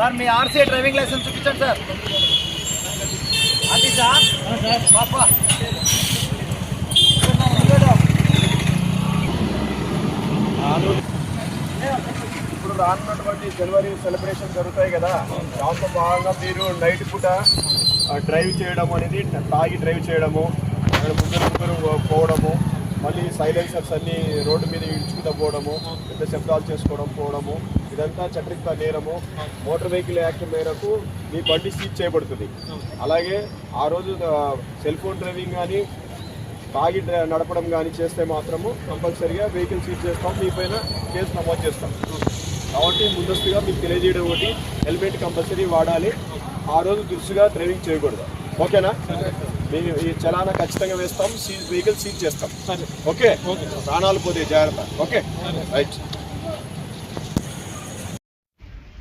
Sir మీ RC driving licence చూపించండి sir. అది సార్. పాపా. ఇప్పుడు రానున్నటువంటి జనవరి సెలబ్రేషన్ జరుగుతాయి కదా. దాంతో భాగంగా మీరు నైట్ పూట డ్రైవ్ చేయడం అనేది తాగి డ్రైవ్ చేయడము అక్కడ ముగ్గురు ముగ్గురు పోవడము మళ్ళీ సైలెన్సర్స్ అన్నీ రోడ్డు మీద ఇడ్చుకుంటూ పోవడము పెద్ద శబ్దాలు చేసుకోవడం పోవడము ఇదంతా చట్రిక నేరము. మోటార్ వెహికల్ యాక్ట్ మేరకు మీ బండి సీజ్ చేయబడుతుంది. అలాగే ఆ రోజు సెల్ ఫోన్ డ్రైవింగ్ కానీ తాగి నడపడం కానీ చేస్తే మాత్రము కంపల్సరీగా వెహికల్ సీజ్ చేస్తాం. మీ పైన కేసు నమోదు చేస్తాం. కాబట్టి ముందస్తుగా మీకు తెలియజేయడం ఒకటి హెల్మెట్ కంపల్సరీ వాడాలి. ఆ రోజు దురుసుగా డ్రైవింగ్ చేయకూడదు. ఓకేనా? మేము ఈ చలానా ఖచ్చితంగా వేస్తాం. సీజ్ వెహికల్ సీజ్ చేస్తాం. ఓకే? ప్రాణాలు పోతే జాగ్రత్త. Okay? Right.